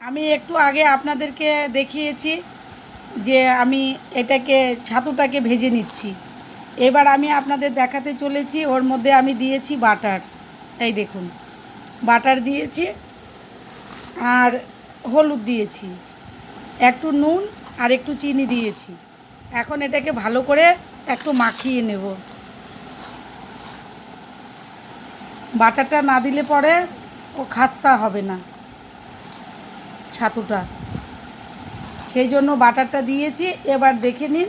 আমি একটু আগে আপনাদেরকে দেখিয়েছি যে আমি এটাকে, ছাতুটাকে ভেজে নিচ্ছি। এবার আমি আপনাদের দেখাতে চলেছি, ওর মধ্যে আমি দিয়েছি বাটার। এই দেখুন, বাটার দিয়েছি আর হলুদ দিয়েছি, একটু নুন আর একটু চিনি দিয়েছি। এখন এটাকে ভালো করে একটু মাখিয়ে নেব। বাটারটা না দিলে পরে ও খাস্তা হবে না। ছাতুটা। সেই জন্য বাটারটা দিয়েছি। এবার দেখে নিন,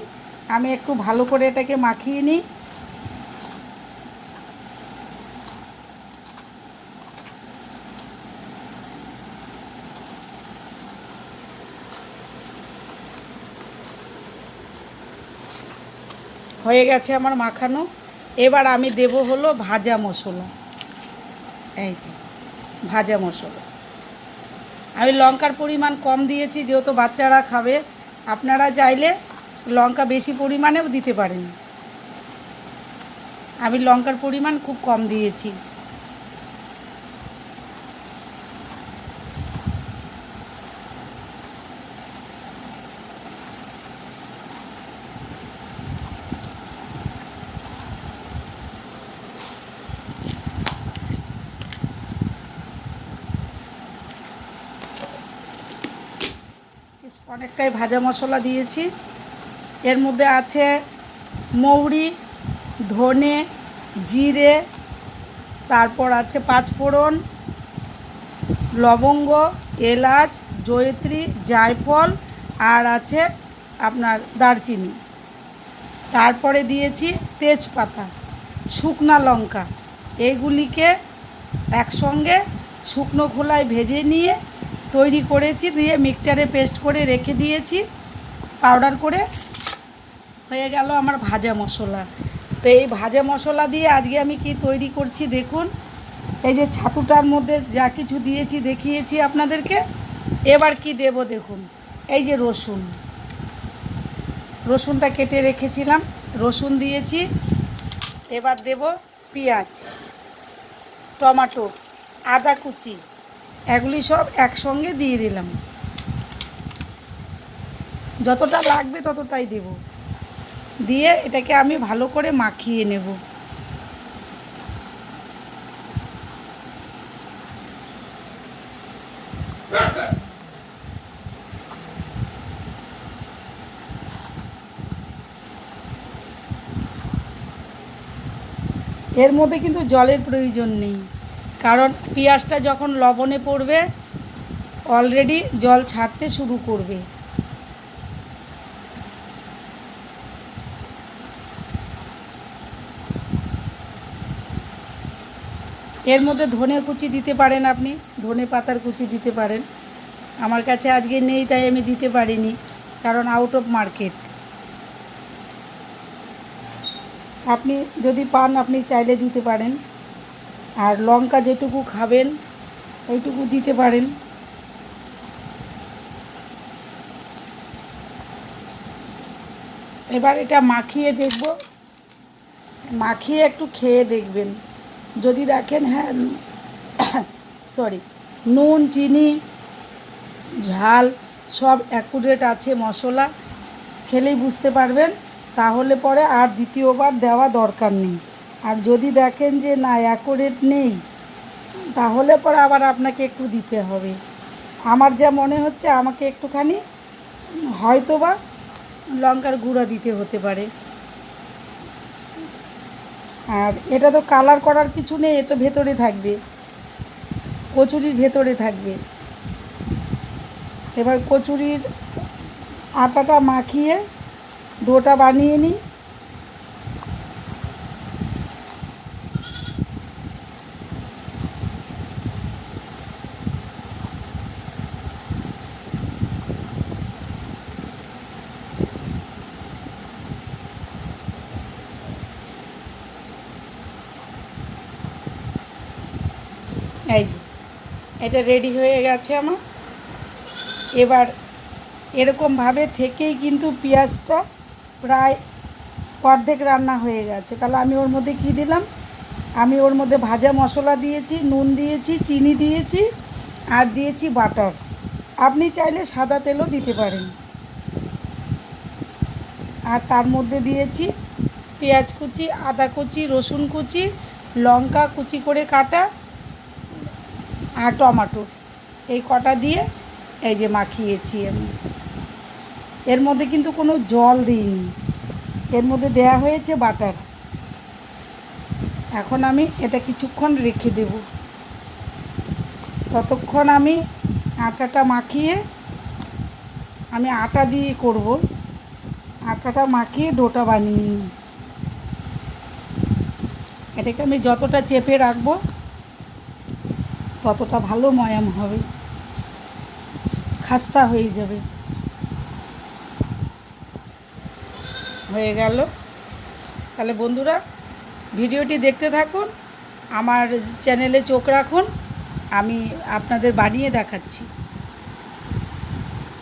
আমি একটু ভালো করে এটাকে মাখিয়ে নিই। হয়ে গেছে আমার মাখানো। এবার আমি দেব হলো ভাজা মশলা। এই যে, ভাজা মশলা। আমি লঙ্কার পরিমাণ কম দিয়েছি, যেহেতু বাচ্চারা খাবে। আপনারা চাইলে লঙ্কা বেশি পরিমাণেও দিতে পারেন। আমি লঙ্কার পরিমাণ খুব কম দিয়েছি। অনেকটাই ভাজা মশলা দিয়েছি। এর মধ্যে আছে মৌরি, ধনে, জিরে, তারপর আছে পাঁচফোড়ন, লবঙ্গ, এলাচ, জয়ত্রী, জায়ফল আর আছে আপনার দারচিনি। তারপরে দিয়েছি তেজপাতা, শুকনা লঙ্কা। এইগুলিকে একসঙ্গে শুকনো খোলায় ভেজে নিয়ে তৈরি করেছি, দিয়ে মিক্সচারে পেস্ট করে রেখে দিয়েছি পাউডার করে। হয়ে গেল আমার ভাজা মশলা। তো এই ভাজা মশলা দিয়ে আজকে আমি কি তৈরি করছি দেখুন। এই যে ছাতুটার মধ্যে যা কিছু দিয়েছি, দেখিয়েছি আপনাদেরকে। এবার কি দেব দেখুন, এই যে রসুন। রসুনটা কেটে রেখেছিলাম, রসুন দিয়েছি। এবার দেব পেঁয়াজ, টমাটো, আদা কুচি। এগুলি সব একসঙ্গে দিয়ে দিলাম। যতটা লাগবে ততটাই দেব। দিয়ে এটাকে আমি ভালো করে মাখিয়ে নেব। এর মধ্যে কিন্তু জলের প্রয়োজন নেই। কারণ পেঁয়াজটা যখন লবণে পড়বে অলরেডি জল ছাড়তে শুরু করবে। এর মধ্যে ধনে কুচি দিতে পারেন আপনি, ধনে পাতার কুচি দিতে পারেন। আমার কাছে আজকে নেই, তাই আমি দিতে পারিনি, কারণ আউট অফ মার্কেট আপনি যদি পান, আপনি চাইলে দিতে পারেন। আর লঙ্কা যেটুকু খাবেন, ওইটুকু দিতে পারেন। এবার এটা মাখিয়ে দেখব। মাখিয়ে একটু খেয়ে দেখবেন। যদি দেখেন হ্যাঁ সরি নুন, চিনি, ঝাল সব অ্যাকুরেট আছে মশলা, খেলেই বুঝতে পারবেন। তাহলে পরে আর দ্বিতীয়বার দেওয়া দরকার নেই। আর যদি দেখেন যে না অ্যাকুরেট নেই, তাহলে পরে আবার আপনাকে একটু দিতে হবে। আমার যা মনে হচ্ছে, আমাকে একটুখানি হয়তো বা লঙ্কার গুঁড়া দিতে হতে পারে। আর এটা তো কালার করার কিছু নেই, এ তো ভেতরে থাকবে। কচুরির ভেতরে থাকবে। এবার কচুরির আটাটা মাখিয়ে, ডোটা বানিয়ে নিই। এই যে, এটা রেডি হয়ে গেছে আমার। এবার এরকমভাবে থেকেই কিন্তু পেঁয়াজটা প্রায় অর্ধেক রান্না হয়ে গেছে। তাহলে আমি ওর মধ্যে কি দিলাম? আমি ওর মধ্যে ভাজা মশলা দিয়েছি, নুন দিয়েছি, চিনি দিয়েছি, আর দিয়েছি বাটার। আপনি চাইলে সাদা তেলও দিতে পারেন। আর তার মধ্যে দিয়েছি পেঁয়াজ কুচি, আদা কুচি, রসুন কুচি, লঙ্কা কুচি করে কাটা আর টমাটো। এই কটা দিয়ে এই যে মাখিয়েছি আমি। এর মধ্যে কিন্তু কোনো জল দিইনি। এর মধ্যে দেয়া হয়েছে বাটার। এখন আমি এটা কিছুক্ষণ রেখে দেব। ততক্ষণ আমি আটাটা মাখিয়ে আমি আটা দিয়ে করব। আটাটা মাখিয়ে ডোটা বানিয়ে নিই। এটাকে আমি যতটা চেপে রাখব ততটা ভালো ময়াম হবে। খাস্তা হয়ে যাবে। হয়ে গেল। তাহলে বন্ধুরা, ভিডিওটি দেখতে থাকুন, আমার চ্যানেলে চোখ রাখুন, আমি আপনাদের বানিয়ে দেখাচ্ছি।